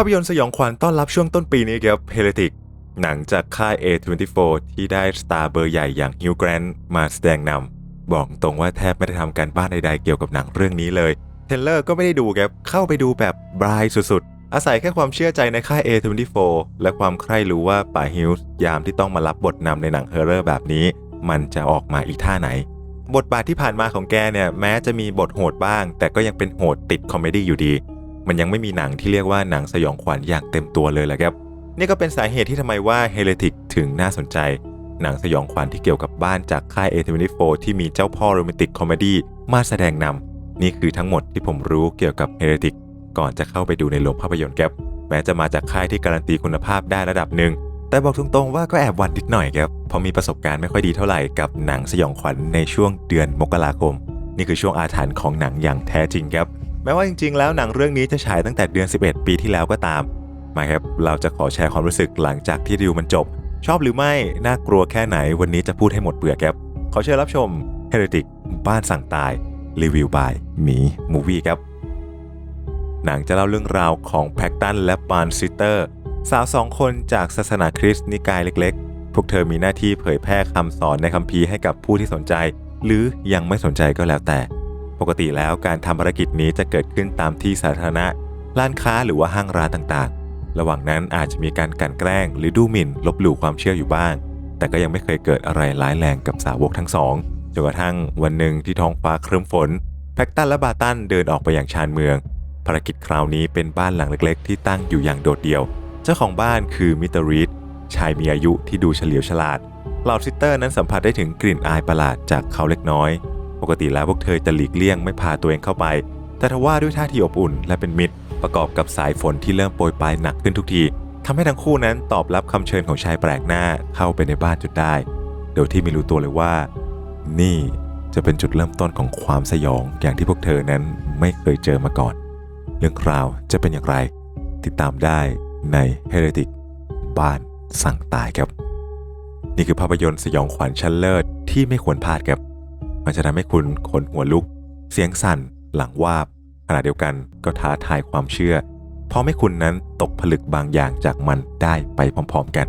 าพยนตร์สยองขวัญต้อนรับช่วงต้นปีนี้ครับ Heretic หนังจากค่าย A24 ที่ได้สตาร์เบอร์ใหญ่อย่างฮิวแกรนต์มาแสดงนำบอกตรงว่าแทบไม่ได้ทำการบ้านใดๆเกี่ยวกับหนังเรื่องนี้เลยเทรลเลอร์ก็ไม่ได้ดูครับเข้าไปดูแบบบรายสุดๆ อาศัยแค่ความเชื่อใจในค่าย A24 และความใคร่รู้ว่าป่าฮิลส์ยามที่ต้องมารับบทนำในหนังเฮอร์เรอร์แบบนี้ มันจะออกมาอีกท่าไหน บทบาทที่ผ่านมาของแกเนี่ยแม้จะมีบทโหดบ้าง แต่ก็ยังเป็นโหดติดคอมเมดี้อยู่ดี มันยังไม่มีหนังที่เรียกว่าหนังสยองขวัญอย่างเต็มตัวเลยแหละครับ นี่ก็เป็นสาเหตุที่ทำไมว่า Heretic ถึงน่าสนใจ หนังสยองขวัญที่เกี่ยวกับบ้านจากค่าย A24 ที่มีเจ้าพ่อโรแมนติกคอมเมดี้มาแสดงนำนี่คือทั้งหมดที่ผมรู้เกี่ยวกับ Heretic ก่อนจะเข้าไปดูในโรงภาพยนตร์ครับแม้จะมาจากค่ายที่การันตีคุณภาพได้ระดับหนึ่งแต่บอกตรงๆว่าก็แอบหวั่นนิดหน่อยครับเพราะมีประสบการณ์ไม่ค่อยดีเท่าไหร่กับหนังสยองขวัญในช่วงเดือนมกราคม นี่คือช่วงอาถรรพ์ของหนังอย่างแท้จริงครับ แม้ว่าจริงๆ แล้วหนังเรื่องนี้จะฉายตั้งแต่เดือน 11 ปีที่แล้วก็ตาม มาครับ เราจะขอแชร์ความรู้สึกหลังจากที่ดูมันจบ ชอบหรือไม่ น่ากลัวแค่ไหน วันนี้จะพูดให้หมดเปลือกครับ ขอเชิญรับชม Heretic บ้านสั่งตาย รีวิวบายหมีมูวี่ครับ หนังจะเล่าเรื่องราวของแพ็กตันและปานซิเตอร์ สาวสองคนจากศาสนาคริสต์นิกายเล็กๆ พวกเธอมีหน้าที่เผยแพร่คำสอนในคัมภีร์ให้กับผู้ที่สนใจ หรือยังไม่สนใจก็แล้วแต่ ปกติแล้วการทำภารกิจนี้จะเกิดขึ้นตามที่สาธารณะ ร้านค้าหรือว่าห้างร้านต่างๆ ระหว่างนั้นอาจจะมีการกันแกล้ง หรือดูหมิ่น ลบหลู่ความเชื่ออยู่บ้าง แต่ก็ยังไม่เคยเกิดอะไรร้ายแรงกับสาวกทั้งสองจนกระทั่งวันหนึ่งที่ท้องฟ้าครึ้มฝนแพ็กตันและบาตันเดินออกไปอย่างชานเมือง ภารกิจคราวนี้เป็นบ้านหลังเล็ก ๆ ที่ตั้งอยู่อย่างโดดเดี่ยว เจ้าของบ้านคือมิเตอร์รีดชายมีอายุที่ดูเฉลียวฉลาดเหล่าซิสเตอร์นั้นสัมผัสได้ถึงกลิ่นอายประหลาดจากเขาเล็กน้อย ปกติแล้วพวกเธอจะหลีกเลี่ยงไม่พาตัวเองเข้าไป แต่ทว่าด้วยท่าทีอบอุ่นและเป็นมิตร ประกอบกับสายฝนที่เริ่มโปรยปลายหนักขึ้นทุกทีทำให้ทั้งคู่นั้นตอบรับคำเชิญของชายแปลกหน้าเข้าไปในบ้านจนได้ โดยที่ไม่รู้ตัวเลยว่า นี่จะเป็นจุดเริ่มต้นของความสยองอย่างที่พวกเธอนั้นไม่เคยเจอมาก่อน เรื่องราวจะเป็นอย่างไร ติดตามได้ใน Heretic บ้านสั่งตายครับ นี่คือภาพยนตร์สยองขวัญชั้นเลิศที่ไม่ควรพลาดครับ มันจะทำให้คุณขนหัวลุก เสียงสั่น หลังวาบ ขณะเดียวกันก็ท้าทายความเชื่อ เพราะให้คุณนั้นตกผลึกบางอย่างจากมันได้ไปพร้อมๆกัน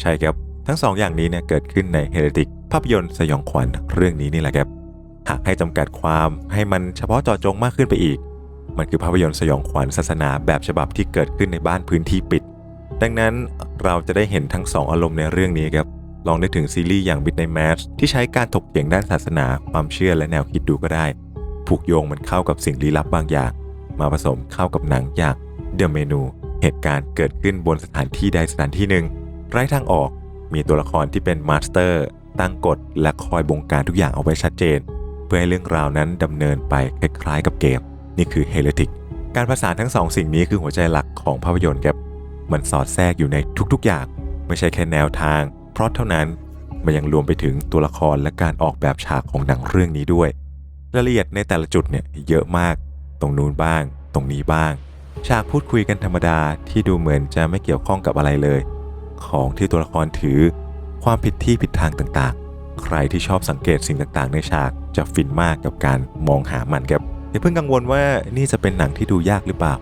ใช่ครับ ทั้งสองอย่างนี้เนี่ยเกิดขึ้นใน Heretic ภาพยนตร์สยองขวัญเรื่องนี้นี่แหละครับ หากให้จำกัดความให้มันเฉพาะเจาะจงมากขึ้นไปอีก มันคือภาพยนตร์สยองขวัญศาสนาแบบฉบับที่เกิดขึ้นในบ้านพื้นที่ปิด ดังนั้นเราจะได้เห็นทั้งสองอารมณ์ในเรื่องนี้ครับ ลองนึกถึงซีรีส์อย่าง Midnight Mass ที่ใช้การถกเถียงด้านศาสนา ความเชื่อและแนวคิดดูก็ได้ ผูกโยงมันเข้ากับสิ่งลี้ลับบางอย่าง มาผสมเข้ากับหนังอย่าง The Menu เหตุการณ์เกิดขึ้นบนสถานที่ใดสถานที่หนึ่ง ไร้ทางออก มีตัวละครที่เป็นมาสเตอร์ ตั้งกฎและคอยบงการทุกอย่างเอาไว้ชัดเจน เพื่อให้เรื่องราวนั้นดำเนินไปคล้ายๆ กับเกม นี่คือ Heretic การผสานทั้งสองสิ่งนี้คือหัวใจหลักของภาพยนตร์ครับ มันสอดแทรกอยู่ในทุกๆอย่าง ไม่ใช่แค่แนวทาง เพราะเท่านั้นมันยังรวมไปถึงตัวละครและการออกแบบฉากของหนังเรื่องนี้ด้วย รายละเอียดในแต่ละจุดเนี่ยเยอะมาก ตรงนู้นบ้าง ตรงนี้บ้าง ฉากพูดคุยกันธรรมดาที่ดูเหมือนจะไม่เกี่ยวข้องกับอะไรเลย ของที่ตัวละครถือ ความผิดที่ผิดทางต่างๆ ใครที่ชอบสังเกตสิ่งต่างๆ ในฉากจะฟินมากกับการมองหามันครับอย่าเพิ่งกังวลว่านี่จะเป็นหนังที่ดูยากหรือเปล่า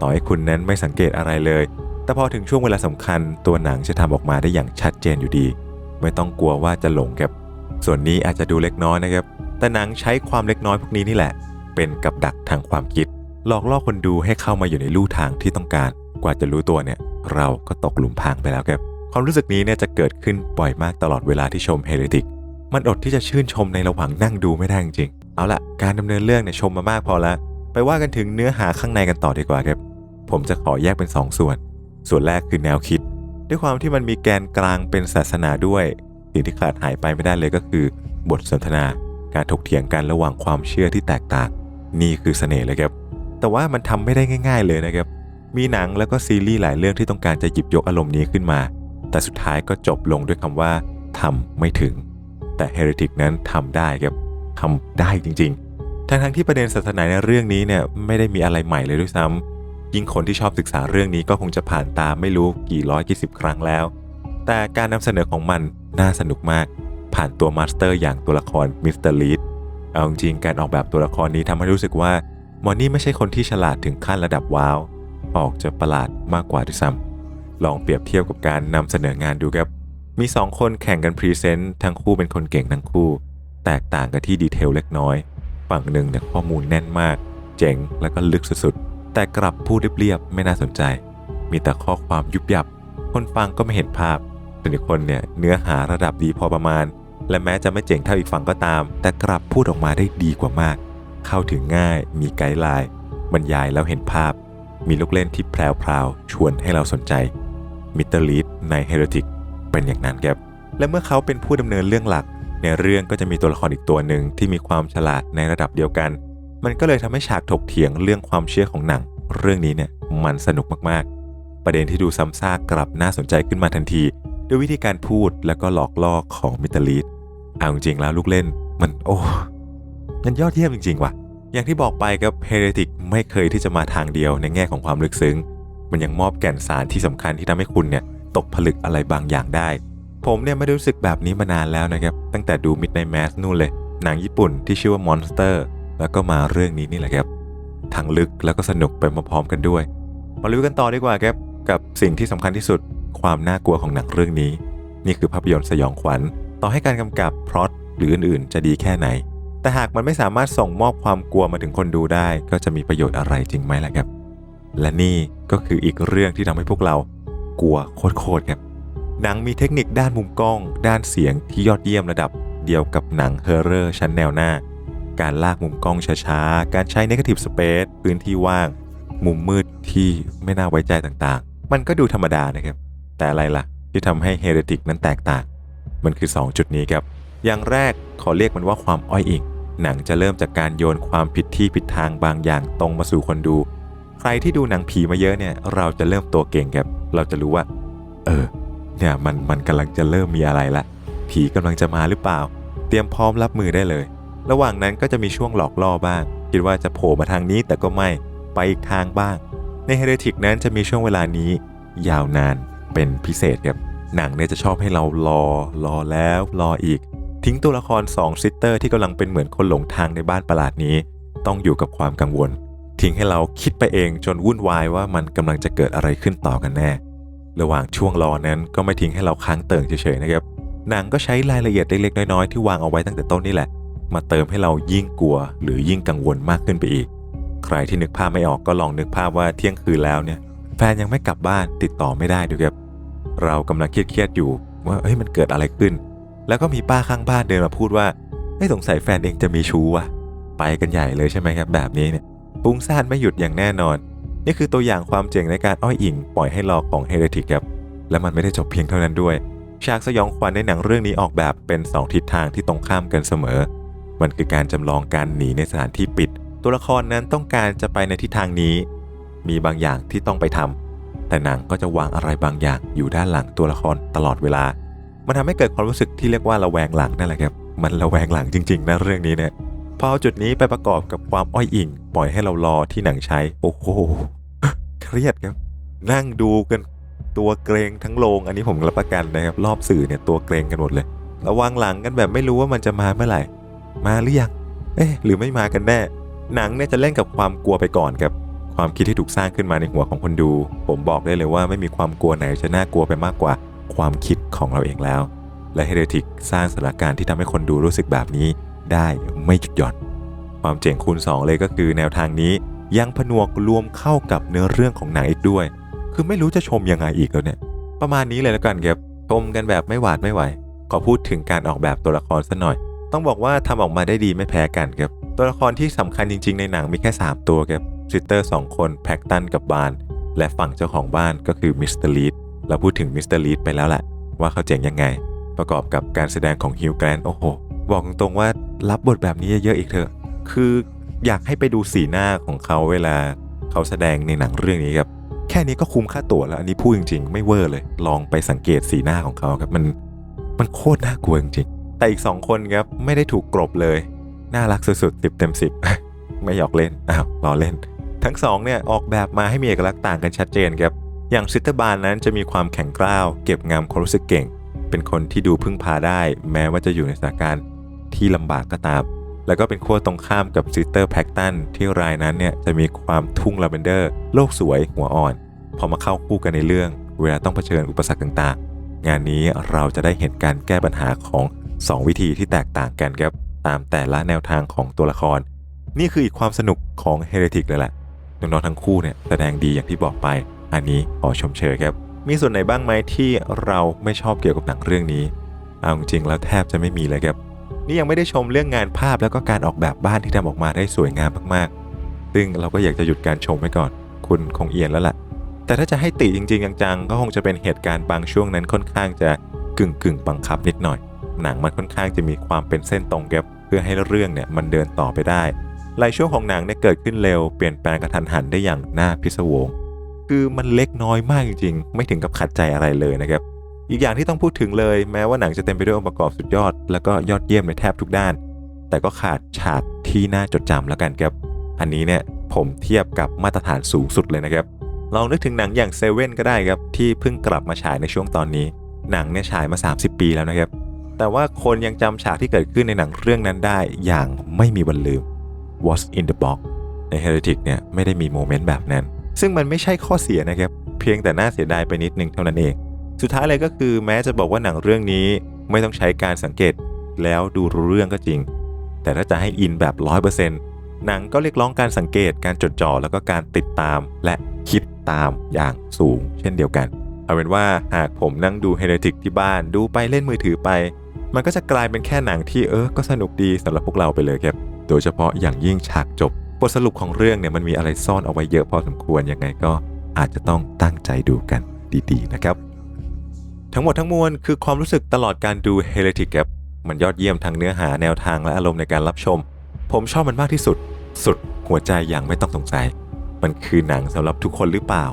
ต่อให้คุณนั้นไม่สังเกตอะไรเลย แต่พอถึงช่วงเวลาสำคัญตัวหนังจะทำออกมาได้อย่างชัดเจนอยู่ดี ไม่ต้องกลัวว่าจะหลงครับ ส่วนนี้อาจจะดูเล็กน้อยนะครับ แต่หนังใช้ความเล็กน้อยพวกนี้นี่แหละ เป็นกับดักทางความคิด หลอกล่อคนดูให้เข้ามาอยู่ในลู่ทางที่ต้องการ กว่าจะรู้ตัวเนี่ยเราก็ตกหลุมพรางไปแล้วครับ ความรู้สึกนี้เนี่ยจะเกิดขึ้นบ่อยมากตลอดเวลาที่ชมเฮเรติก มันอดที่จะชื่นชมในระหว่างนั่งดูไม่ได้จริงเอาละการดำเนินเรื่องเนี่ยชมมามากพอแล้ว ไปว่ากันถึงเนื้อหาข้างในกันต่อดีกว่าครับ ผมจะขอแยกเป็น 2ส่วน ส่วนแรกคือแนวคิด ด้วยความที่มันมีแกนกลางเป็นศาสนาด้วย สิ่งที่ขาดหายไปไม่ได้เลยก็คือ บทสนทนาการถกเถียงกันระหว่างความเชื่อที่แตกต่าง นี่คือเสน่ห์เลยครับ แต่ว่ามันทำไม่ได้ง่าย ๆ เลยนะครับ มีหนังแล้วก็ซีรีส์หลายเรื่องที่ต้องการจะหยิบยกอารมณ์นี้ขึ้นมา แต่สุดท้ายก็จบลงด้วยคำว่าทำไม่ถึง แต่ Heretic นั้นทำได้ครับทำได้จริงๆทั้งทั้งๆที่ประเด็นศาสนาในเรื่องนี้เนี่ยไม่ได้มีอะไรใหม่เลยด้วยซ้ำ ยิ่งคนที่ชอบศึกษาเรื่องนี้ก็คงจะผ่านตาไม่รู้กี่ร้อยกี่สิบครั้งแล้ว แต่การนำเสนอของมันน่าสนุกมาก ผ่านตัวมาสเตอร์อย่างตัวละครมิสเตอร์ลีดเอาจริงการออกแบบตัวละครนี้ทำให้รู้สึกว่ามอนนี่ไม่ใช่คนที่ฉลาดถึงขั้นระดับว้าว ออกจะประหลาดมากกว่าด้วยซ้ำลองเปรียบเทียบกับการนำเสนองานดูครับมีสองคนแข่งกันพรีเซนต์ทั้งคู่เป็นคนเก่งทั้งคู่ แตกต่างกันที่ดีเทลเล็กน้อย ฝั่งหนึ่งเนี่ยข้อมูลแน่นมาก เจ๋งแล้วก็ลึกสุด แต่กลับพูดเรียบๆไม่น่าสนใจ มีแต่ข้อความยุบยับ คนฟังก็ไม่เห็นภาพส่วนอีกคนเนี่ยเนื้อหาระดับดีพอประมาณ และแม้จะไม่เจ๋งเท่าอีกฝั่งก็ตาม แต่กลับพูดออกมาได้ดีกว่ามาก เข้าถึงง่ายมีไกด์ไลน์บรรยายแล้วเห็นภาพ มีลูกเล่นที่แพรวๆชวนให้เราสนใจมิเตอร์ลีดในเฮ r ติกเป็นอย่างนั้นครับและเมื่อเขาเป็นผู้ดำเนินเรื่องหลัก ในเรื่องก็จะมีตัวละครอีกตัวหนึ่งที่มีความฉลาดในระดับเดียวกัน มันก็เลยทำให้ฉากถกเถียงเรื่องความเชื่อของหนัง เรื่องนี้เนี่ยมันสนุกมากๆ ประเด็นที่ดูซ้ำซากกลับน่าสนใจขึ้นมาทันที ด้วยวิธีการพูดและก็หลอกล่อของมิตรลีดเอาจริงๆแล้วลูกเล่นมันโอ้มันยอดเยี่ยมจริงๆว่ะ อย่างที่บอกไปครับเฮเรติกไม่เคยที่จะมาทางเดียวในแง่ของความลึกซึ้ง มันยังมอบแก่นสารที่สำคัญที่ทำให้คุณเนี่ยตกผลึกอะไรบางอย่างได้ ผมเนี่ยไม่ได้รู้สึกแบบนี้มานานแล้วนะครับ ตั้งแต่ดู Midnight Mass นู่นเลย หนังญี่ปุ่นที่ชื่อว่า Monster แล้วก็มาเรื่องนี้นี่แหละครับทั้งลึกแล้วก็สนุกไปพร้อมๆกันด้วย มาลุยกันต่อดีกว่าครับกับสิ่งที่สำคัญที่สุดความน่ากลัวของหนังเรื่องนี้ นี่คือภาพยนตร์สยองขวัญ ต่อให้การกำกับพล็อตหรืออื่นๆ จะดีแค่ไหน แต่หากมันไม่สามารถส่งมอบความกลัวมาถึงคนดูได้ ก็จะมีประโยชน์อะไรจริงไหมล่ะครับ และนี่ก็คืออีกเรื่องที่ทำให้พวกเรากลัวโคตรๆครับหนังมีเทคนิคด้านมุมกล้อง ด้านเสียงที่ยอดเยี่ยมระดับเดียวกับหนังเฮอร์เรอร์ชั้นแนวหน้า การลากมุมกล้องช้าๆ การใช้ Negative Space พื้นที่ว่าง มุมมืดที่ไม่น่าไว้ใจต่างๆ มันก็ดูธรรมดานะครับ แต่อะไรล่ะ ที่ทำให้เฮเรติกนั้นแตกต่าง มันคือ 2 จุดนี้ครับ อย่างแรกขอเรียกมันว่าความอ้อยอิงหนังจะเริ่มจากการโยนความผิดที่ผิดทางบางอย่างตรงมาสู่คนดู ใครที่ดูหนังผีมาเยอะเนี่ย เราจะเริ่มตัวเก่งครับ เราจะรู้ว่า เออ เนี่ยมันมันกำลังจะเริ่มมีอะไรละ ผีกำลังจะมาหรือเปล่า เตรียมพร้อมรับมือได้เลย ระหว่างนั้นก็จะมีช่วงหลอกล่อบ้าง คิดว่าจะโผล่มาทางนี้แต่ก็ไม่ไปอีกทางบ้าง ในเฮเรติกนั้นจะมีช่วงเวลานี้ ยาวนานเป็นพิเศษครับหนังเนี่ยจะชอบให้เรารอรอแล้วรออีก ทิ้งตัวละคร2ซิสเตอร์ที่กำลังเป็นเหมือนคนหลงทางในบ้านประหลาดนี้ ต้องอยู่กับความกังวล ทิ้งให้เราคิดไปเองจนวุ่นวายว่ามันกำลังจะเกิดอะไรขึ้นต่อกันแน่ ระหว่างช่วงรอนั้นก็ไม่ทิ้งให้เราค้างเติ่งเฉยๆนะครับหนังก็ใช้รายละเอียดเล็กๆน้อยๆที่วางเอาไว้ตั้งแต่ต้นนี่แหละ มาเติมให้เรายิ่งกลัวหรือยิ่งกังวลมากขึ้นไปอีก ใครที่นึกภาพไม่ออกก็ลองนึกภาพว่าเที่ยงคืนแล้วเนี่ยแฟนยังไม่กลับบ้านติดต่อไม่ได้ดูครับ เรากำลังเครียดๆอยู่ว่าเฮ้ยมันเกิดอะไรขึ้น แล้วก็มีป้าข้างบ้านเดินมาพูดว่าไม่สงสัยแฟนเองจะมีชู้วะไปกันใหญ่เลยใช่ไหมครับ แบบนี้เนี่ยปุ้งซ่านไม่หยุดอย่างแน่นอน นี่คือตัวอย่างความเจ๋งในการอ้อยอิงปล่อยให้รอกของเฮเรติกครับและมันไม่ได้จบเพียงเท่านั้นด้วยฉากสยองขวัญในหนังเรื่องนี้ออกแบบเป็น 2 ทิศทางที่ตรงข้ามกันเสมอ มันคือการจำลองการหนีในสถานที่ปิด ตัวละครนั้นต้องการจะไปในทิศทางนี้ มีบางอย่างที่ต้องไปทำแต่หนังก็จะวางอะไรบางอย่างอยู่ด้านหลังตัวละครตลอดเวลา มันทำให้เกิดความรู้สึกที่เรียกว่าระแวงหลังนั่นแหละครับ มันระแวงหลังจริงๆนะเรื่องนี้เนี่ยพอเอาจุดนี้ไปประกอบกับความอ้อยอิง ปล่อยให้เรารอที่หนังใช้ โอ้โหเครียดครับ นั่งดูกันตัวเกรงทั้งโรงอันนี้ผมรับประกันนะครับ รอบสื่อเนี่ยตัวเกรงกันหมดเลย ระวังหลังกันแบบไม่รู้ว่ามันจะมาเมื่อไหร่ มาหรือยังเอ๊ะหรือไม่มากันแน่ หนังเนี่ยจะเล่นกับความกลัวไปก่อนครับ ความคิดที่ถูกสร้างขึ้นมาในหัวของคนดู ผมบอกได้เลยว่าไม่มีความกลัวไหนจะน่ากลัวไปมากกว่าความคิดของเราเองแล้ว และเฮเรติกสร้างสถานการณ์ที่ทำให้คนดูรู้สึกแบบนี้ได้ไม่หยุดหย่อน ความเจ๋งคูณ 2 เลยก็คือแนวทางนี้ยังผนวกรวมเข้ากับเนื้อเรื่องของหนังอีกด้วย คือไม่รู้จะชมยังไงอีกแล้วเนี่ย ประมาณนี้เลยแล้วกันครับชมกันแบบไม่หวาดไม่ไหว ขอพูดถึงการออกแบบตัวละครสักหน่อย ต้องบอกว่าทำออกมาได้ดีไม่แพ้กันครับ ตัวละครที่สำคัญจริง ๆ ในหนังมีแค่ 3 ตัวครับซิสเตอร์2คนแพ็กตันกับบาน และฝั่งเจ้าของบ้านก็คือมิสเตอร์ลีดเราพูดถึงมิสเตอร์ลีดไปแล้วแหละว่าเขาเจ๋งยังไง ประกอบกับการแสดงของฮิวแกรนโอ้โหบอกตรงๆว่ารับบทแบบนี้เยอะๆอีกเถอะ คืออยากให้ไปดูสีหน้าของเขาเวลาเขาแสดงในหนังเรื่องนี้ครับ แค่นี้ก็คุ้มค่าตั๋วแล้วอันนี้พูดจริงๆ ไม่เวอร์เลย ลองไปสังเกตสีหน้าของเขาครับมันมันโคตรน่ากลัวจริง แต่อีก 2 คนครับไม่ได้ถูกกรบเลย น่ารักสุดๆสิบเต็มสิบไม่หยอกเล่นอ้าวล้อเล่น ทั้งสองเนี่ยออกแบบมาให้มีเอกลักษณ์ต่างกันชัดเจนครับ อย่างซิตเตอร์บานนั้นจะมีความแข็งกร้าว เก็บงำความรู้สึกเก่ง เป็นคนที่ดูพึ่งพาได้ แม้ว่าจะอยู่ในสถานการณ์ที่ลำบากก็ตาม แล้วก็เป็นขั้วตรงข้ามกับซิสเตอร์แพคตันที่รายนั้นเนี่ยจะมีความทุ่งลาเวนเดอร์ โลกสวยหัวอ่อน พอมาเข้าคู่กันในเรื่อง เวลาต้องเผชิญอุปสรรคต่างๆ งานนี้เราจะได้เห็นการแก้ปัญหาของ 2 วิธีที่แตกต่างกันครับตามแต่ละแนวทางของตัวละคร นี่คืออีกความสนุกของเฮเรติกเลยแหละน้องๆทั้งคู่เนี่ยแสดงดีอย่างที่บอกไป อันนี้ขอชมเชยครับ มีส่วนไหนบ้างไหมที่เราไม่ชอบเกี่ยวกับหนังเรื่องนี้เอาจริงแล้วแทบจะไม่มีเลยครับนี่ยังไม่ได้ชมเรื่องงานภาพแล้วก็การออกแบบบ้านที่ทำออกมาได้สวยงามมากๆ ซึ่งเราก็อยากจะหยุดการชมไว้ก่อน คุณคงเอียนแล้วล่ะแต่ถ้าจะให้ติจริงๆจังๆก็คงจะเป็นเหตุการณ์บางช่วงนั้นค่อนข้างจะกึ่งกึ่งๆบังคับนิดหน่อย หนังมันค่อนข้างจะมีความเป็นเส้นตรงครับเพื่อให้เรื่องเนี่ยมันเดินต่อไปได้หลายช่วงของหนังเนี่ยเกิดขึ้นเร็วเปลี่ยนแปลงกระทันหันได้อย่างน่าพิศวง คือมันเล็กน้อยมากจริงๆ ไม่ถึงกับขัดใจอะไรเลยนะครับ อีกอย่างที่ต้องพูดถึงเลยแม้ว่าหนังจะเต็มไปด้วยองค์ประกอบสุดยอด แล้วก็ยอดเยี่ยมในแทบทุกด้าน แต่ก็ขาดฉากที่น่าจดจำแล้วกันครับ อันนี้เนี่ยผมเทียบกับมาตรฐานสูงสุดเลยนะครับ ลองนึกถึงหนังอย่างเซเว่นก็ได้ครับที่เพิ่งกลับมาฉายในช่วงตอนนี้ หนังเนี่ยฉายมา 30 ปีแล้วนะครับ แต่ว่าคนยังจำฉากที่เกิดขึ้นในหนังเรื่องนั้นได้อย่างไม่มีวันลืม What's in the box ใน Heretic เนี่ยไม่ได้มีโมเมนต์แบบนั้น ซึ่งมันไม่ใช่ข้อเสียนะครับ เพียงแต่น่าเสียดายไปนิดนึงเท่านั้นเอง สุดท้ายเลยก็คือแม้จะบอกว่าหนังเรื่องนี้ไม่ต้องใช้การสังเกตแล้วดูรู้เรื่องก็จริง แต่ถ้าจะให้อินแบบ 100%หนังก็เรียกร้องการสังเกตการจดจ่อแล้วก็การติดตามและคิดตามอย่างสูง เช่นเดียวกัน เอาเป็นว่าหากผมนั่งดู Heretic ที่บ้านดูไปเล่นมือถือไป มันก็จะกลายเป็นแค่หนังที่เออก็สนุกดีสำหรับพวกเราไปเลยครับ โดยเฉพาะอย่างยิ่งฉากจบบทสรุปของเรื่องเนี่ยมันมีอะไรซ่อนเอาไว้เยอะพอสมควรยังไงก็อาจจะต้องตั้งใจดูกันดีๆนะครับ ทั้งหมดทั้งมวลคือความรู้สึกตลอดการดู Heretic ครับมันยอดเยี่ยมทั้งเนื้อหาแนวทางและอารมณ์ในการรับชม ผมชอบมันมากที่สุด สุดหัวใจอย่างไม่ต้องสงสัย มันคือหนังสำหรับทุกคนหรือเปล่า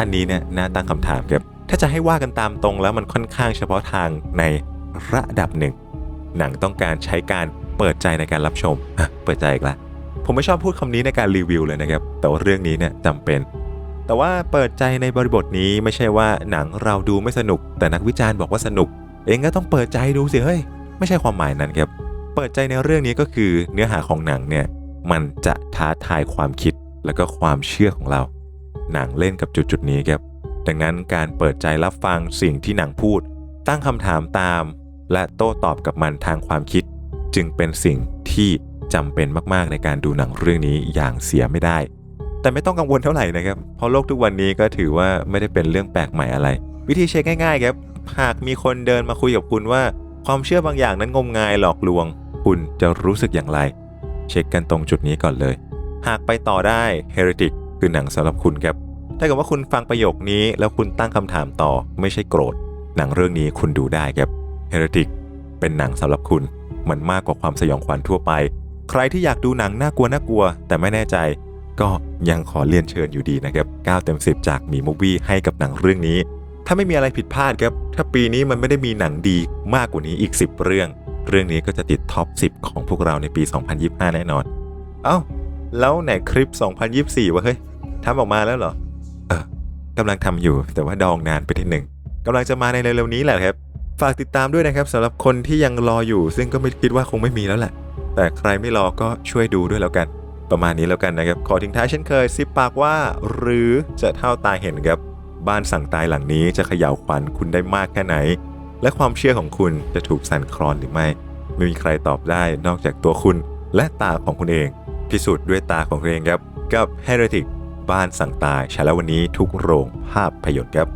อันนี้เนี่ยน่าตั้งคำถามครับถ้าจะให้ว่ากันตามตรงแล้วมันค่อนข้างเฉพาะทางใน ระดับหนึ่ง หนังต้องการใช้การเปิดใจในการรับชมอะเปิดใจอีกละผมไม่ชอบพูดคำนี้ในการรีวิวเลยนะครับ แต่ว่าเรื่องนี้เนี่ยจำเป็น แต่ว่าเปิดใจในบริบทนี้ไม่ใช่ว่าหนังเราดูไม่สนุก แต่นักวิจารณ์บอกว่าสนุก เองก็ต้องเปิดใจดูสิเฮ้ยไม่ใช่ความหมายนั้นครับ เปิดใจในเรื่องนี้ก็คือเนื้อหาของหนังเนี่ยมันจะท้าทายความคิดแล้วก็ความเชื่อของเรา หนังเล่นกับจุดจุดนี้ครับ ดังนั้นการเปิดใจรับฟังสิ่งที่หนังพูด ตั้งคำถามตาม และโต้ตอบกับมันทางความคิด จึงเป็นสิ่งที่จำเป็นมากๆในการดูหนังเรื่องนี้อย่างเสียไม่ได้ แต่ไม่ต้องกังวลเท่าไหร่นะครับ เพราะโลกทุกวันนี้ก็ถือว่าไม่ได้เป็นเรื่องแปลกใหม่อะไร วิธีเช็คง่ายๆครับหากมีคนเดินมาคุยกับคุณว่า ความเชื่อบางอย่างนั้นงมงายหลอกลวง คุณจะรู้สึกอย่างไร เช็คกันตรงจุดนี้ก่อนเลย หากไปต่อได้ Heretic คือหนังสำหรับคุณครับถ้าเกิดว่าคุณฟังประโยคนี้แล้วคุณตั้งคำถามต่อไม่ใช่โกรธ หนังเรื่องนี้คุณดูได้ครับ Heretic เป็นหนังสำหรับคุณ มันมากกว่าความสยองขวัญทั่วไป ใครที่อยากดูหนังน่ากลัวน่ากลัว แต่ไม่แน่ใจ ก็ยังขอเรียนเชิญอยู่ดีนะครับ 9 เต็ม 10 จากมีมูวี่ให้กับหนังเรื่องนี้ ถ้าไม่มีอะไรผิดพลาดครับ ถ้าปีนี้มันไม่ได้มีหนังดีมากกว่านี้อีก 10 เรื่อง เรื่องนี้ก็จะติดท็อป 10 ของพวกเราในปี 2025 แน่นอน เอ้า แล้วไหนคลิป 2024 วะเฮ้ยทำออกมาแล้วเหรอ เออกำลังทำอยู่แต่ว่าดองนานไปทีหนึ่งกำลังจะมาในเร็วๆนี้แหละครับ ฝากติดตามด้วยนะครับสำหรับคนที่ยังรออยู่ ซึ่งก็ไม่คิดว่าคงไม่มีแล้วแหละ แต่ใครไม่รอก็ช่วยดูด้วยแล้วกัน ประมาณนี้แล้วกันนะครับ ขอทิ้งท้ายเช่นเคยซิปปากว่า หรือจะเท่าตาเห็นครับ บ้านสั่งตายหลังนี้จะเขย่าวขวัญคุณได้มากแค่ไหน และความเชื่อของคุณจะถูกสั่นคลอนหรือไม่ ไม่มีใครตอบได้นอกจากตัวคุณและตาของคุณเอง พิสูจน์ด้วยตาของคุณเองครับ กับ Heretic บ้านสั่งตายฉายแล้ววันนี้ทุกโรงภาพยนตร์ครับ